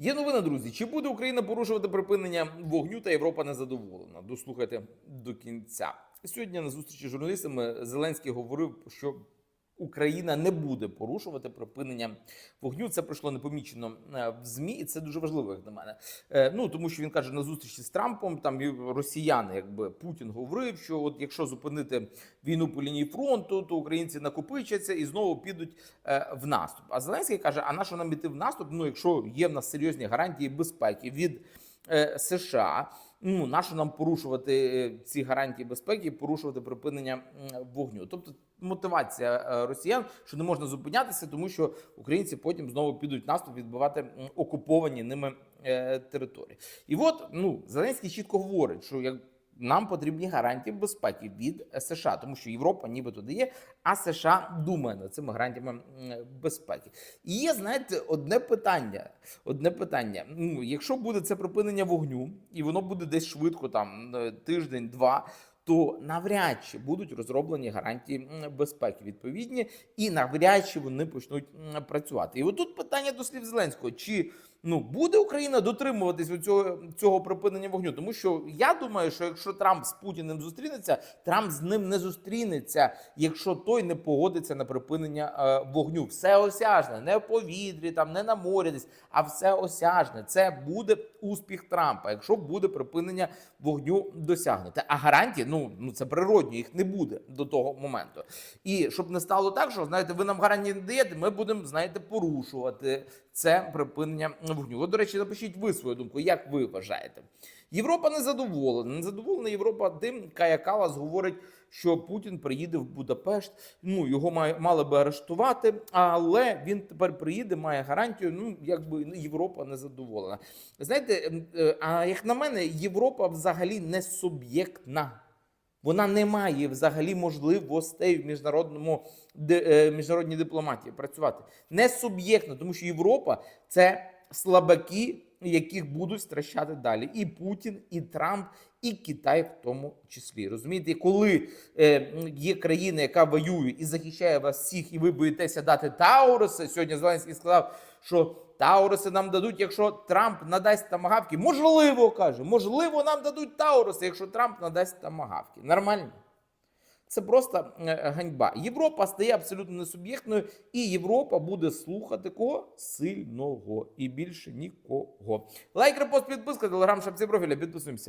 Є новина, друзі. Чи буде Україна порушувати припинення вогню та Європа не задоволена? Дослухайте до кінця. Сьогодні на зустрічі з журналістами Зеленський говорив, що Україна не буде порушувати припинення вогню. Це пройшло непомічено е, в змі, і це дуже важливо, як на мене. Е, Ну тому що він каже на зустрічі з Трампом, там росіяни, якби Путін говорив, що от якщо зупинити війну по лінії фронту, то українці накопичаться і знову підуть е, в наступ. А Зеленський каже: а на що нам іти в наступ? Ну, якщо є в нас серйозні гарантії безпеки від США. Ну, нащо нам порушувати е, ці гарантії безпеки, порушувати припинення вогню? Тобто мотивація е, росіян, що не можна зупинятися, тому що українці потім знову підуть наступ відбивати окуповані ними е, території. І от ну Зеленський чітко говорить, що як нам потрібні гарантії безпеки від США, тому що Європа нібито дає, а США думає над цими гарантіями безпеки. І є, знаєте, одне питання. Одне питання. Ну, якщо буде це припинення вогню, і воно буде десь швидко, там е, тиждень-два. То навряд чи будуть розроблені гарантії безпеки відповідні, і навряд чи вони почнуть працювати. І отут питання до слів Зеленського: чи ну буде Україна дотримуватись цього, цього припинення вогню? Тому що я думаю, що якщо Трамп з Путіним зустрінеться, Трамп з ним не зустрінеться, якщо той не погодиться на припинення е, вогню. Все осяжне, не в повітрі, там не на морі, десь, а все осяжне. Це буде успіх Трампа, якщо буде припинення вогню досягнуте. А гарантії, ну ну це природньо, їх не буде до того моменту. І щоб не стало так, що знаєте, ви нам гарантії не даєте, ми будемо знаєте порушувати це припинення вогню. От, до речі, напишіть ви свою думку, як ви вважаєте. Європа не задоволена. Не задоволена Європа тим, Кая Калас говорить, що Путін приїде в Будапешт. Ну його має, мали би арештувати, але він тепер приїде, має гарантію. Ну якби Європа не задоволена. Знаєте, е, а як на мене, Європа взагалі не суб'єктна. Вона не має взагалі можливостей в міжнародному е, міжнародній дипломатії працювати. Не суб'єктно, тому що Європа це слабаки, яких будуть стращати далі. І Путін, і Трамп, і Китай в тому числі. Розумієте, коли е, є країна, яка воює і захищає вас всіх, і ви боїтеся дати Тауруси. Сьогодні Зеленський сказав, що Тауруси нам дадуть, якщо Трамп надасть тамагавки. Можливо, каже, можливо, нам дадуть Тауруси, якщо Трамп надасть тамагавки. Нормально. Це просто е, ганьба. Європа стає абсолютно несуб'єктною, і Європа буде слухати кого сильного і більше нікого. Лайк, репост, підписка, телеграм, шапці профіля. Підписуємося.